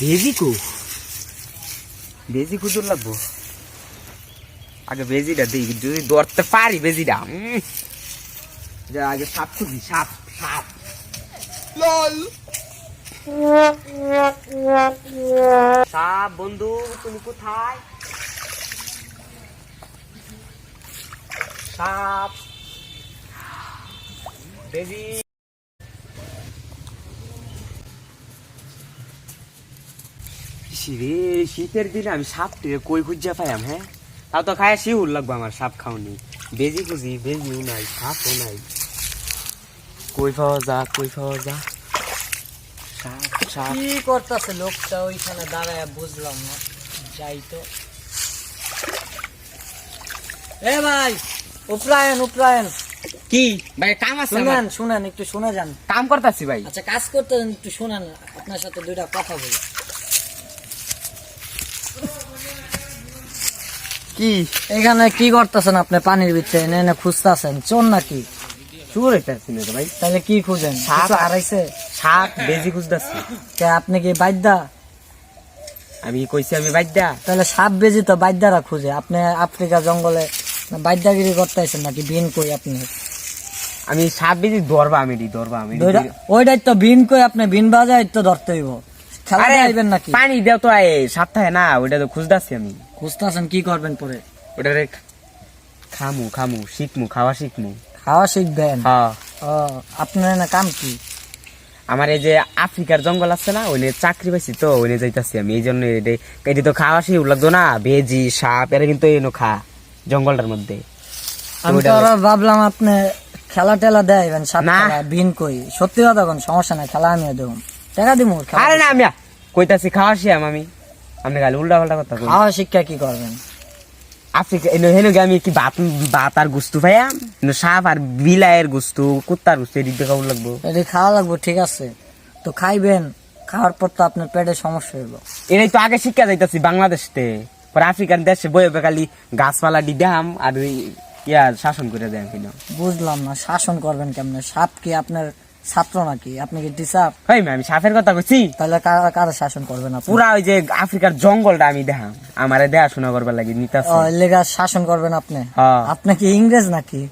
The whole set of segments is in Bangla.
ভেজি কো? ভেজি খুঁজুর লাগবো। আগে বেজিটা দিই যদি ধরতে পারি বেজিটা যা আগে সাপ খুঁজি সাপ সাপ। সাপ বন্ধু তুমি কোথায়? সাপ। বেজি রে শীতের দিনে আমি সাপ কই খুঁজা পাইম হ্যাঁ? তাও তো খায় শিউর লাগবো আমার সাপ খাওনি। বেজি খুঁজি বেজিও নাই সাপও নাই। কই পাওয়া যা কই পাওয়া যা। সাপ সাপ। কি করতেছে লোকটা? ওইখানে দাঁড়ায় বুঝলাম না। যাই তো। এ ভাই উপরায়ন উপরায়ন কি? ভাই কাম আছে শুনেন শুনেন একটু শুনে যান। কাম করতেছি ভাই। আচ্ছা কাজ করতে একটু শুনেন। আপনার সাথে দুইটা কথা বলি। কি? এখানে কি করতেছেন আপনি? পানির ভিতরে এনে এনে খুঁজতেছেন। চোর নাকি? চুর না রে ভাই। তাহলে কি খুঁজেন? সাপ। কিছু হারাইছে? সাপ বেজি খুঁজতেছি। আপনি কি বাইদ্যা? আমি কইছি আমি বাইদ্যা। তাহলে সাপ বেজি তো বাইদ্যারা খুঁজে। আপনি আফ্রিকা জঙ্গলে বাইদ্যাগিরি করতেছেন নাকি বিন কই আপনি? আমি সাপ বেজি ধরবা আমি ধরবা আমি ওইটাই তো বিন কই আপনি বিন বাজায় তো ধরতে হইব। আইবেন নাকি? পানি দেও তো আয় সাপ থাকে না ওইটা তো খুঁজতাছি আমি। খুঁজতেছেন কি করবেন পরে? ওটা রে খামু খামু শিখমু খাওয়া শিখমু। খাওয়া শিখবেন? হ্যাঁ। আপনার না কাম কি? আমার এই যে আফ্রিকার জঙ্গল আছে না ওইনে চাকরি পাইছি তো ওই যাইতাছি আমি। এই জন্য এটি তো খাওয়া সেই লাগতো না ভেজি সাপ এরা কিন্তু এনো খা জঙ্গলটার মধ্যে। আমি তো ভাবলাম আপনি খেলা টেলা দেবেন সাপ না। বিন কই। সত্যি কথা কোন সমস্যা নাই খেলা আমিও দেব। টাকা দিব আরে না আমি কইতাছি খাওয়া শিয়াম আমি। আপনি খালি উল্টা পাল্টা কথা খাওয়া শিক্ষা কি করবেন? এনে হেন আমি কি বাত বাত আর গুস্তু ভাইয়াম? সাপ আর বিলায়ের গুস্তু কুত্তার গুস্তু এদিক খাওয়া লাগবো। এটি খাওয়া লাগবে ঠিক আছে। তো খাইবেন খাওয়ার পর তো আপনার পেটে সমস্যা হইব। এটাই তো আগে শিক্ষা যাইতাছি বাংলাদেশতে। পরে আফ্রিকান দেশে বয়ে খালি গাছপালা দি দাম আর ওই ইয়ার শাসন করে দেন কিনা? বুঝলাম না শাসন করবেন কেমনে? সাপ কি আপনার ছাত্র নাকি? আপনি কি হই আমি সাপের কথা কইছি। তাহলে কারা কারা শাসন করবেন আপনি? পুরা ওই যে আফ্রিকার জঙ্গলটা আমি দেখাম আমারে দেখাশোনা করবার লাগি লেগা শাসন করবেন আপনি? হ্যাঁ। আপনি কি ইংরেজ নাকি?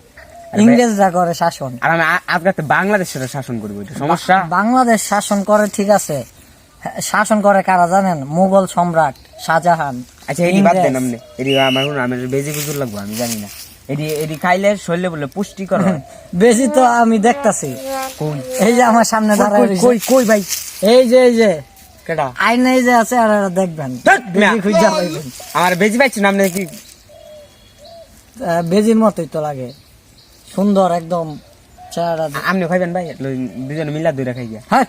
ইংরেজরা করে শাসন। আর আমি আজকে বাংলাদেশের শাসন করব এটা সমস্যা? বাংলাদেশ শাসন করে ঠিক আছে। হ্যাঁ, শাসন করে কারা জানেন? মুঘল সম্রাট শাহজাহান আচ্ছা এটি বাদ দেন। আপনি। এটি আমার আমার বেজি বুজুর লাগবো আমি জানি না। এটি এটি খাইলে শরীরে বলে পুষ্টিকর বেশি তো আমি দেখতাছি। কই এই যে আমার সামনে দাঁড়ায় কই, কই ভাই? এই যে এই যে। আইনে যে আছে আর এরা দেখবেন। ধ্যাৎ, বেশি মিয়া। খুঁজা পাইবেন। আমার বেজি পাইছি না আপনি বেজির মতোই তো লাগে। সুন্দর একদম চেহারা। আপনি খাইবেন ভাই? দুজন মিলা দুইটা খাই গিয়া হ্যাঁ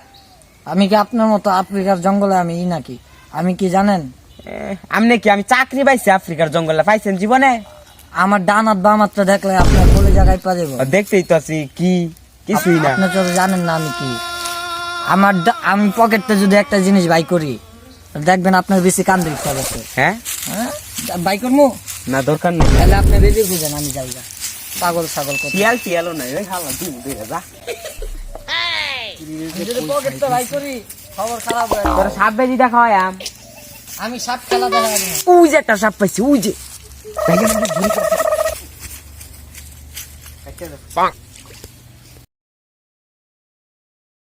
আমি কি আপনার মতো আফ্রিকার জঙ্গলে আমি ই নাকি? আমি কি জানেন? আপনি কি আমি চাকরি পাইছি আফ্রিকার জঙ্গলে পাইছেন জীবনে? আমার ডান হাত বাম হাতটা দেখলে আপনার কোলে জায়গায় পা আর দেখতেই তো আছি কি? কিছুই না। আপনি তো জানেন না আমি কি। আমার আমি পকেটে যদি একটা জিনিস বাই করি দেখবেন আপনার বেশি কান দিতে হবে হ্যাঁ? হ্যাঁ? বাই করব না দরকার নেই। তাহলে আপনি বেশি খুঁজেন আমি যাই। পাগল ছাগল করতে টিয়াল টিয়ালও নাই। ওই হালা দিন দুই যা। যদি পকেটটা বাই করি খবর খারাপ হয়ে। তোর সাপ বেজি দেখা হয় আম। আমি সাপ খেলা দেখা উই যে একটা সাপ পাইছি উই যে। I can't Fuck.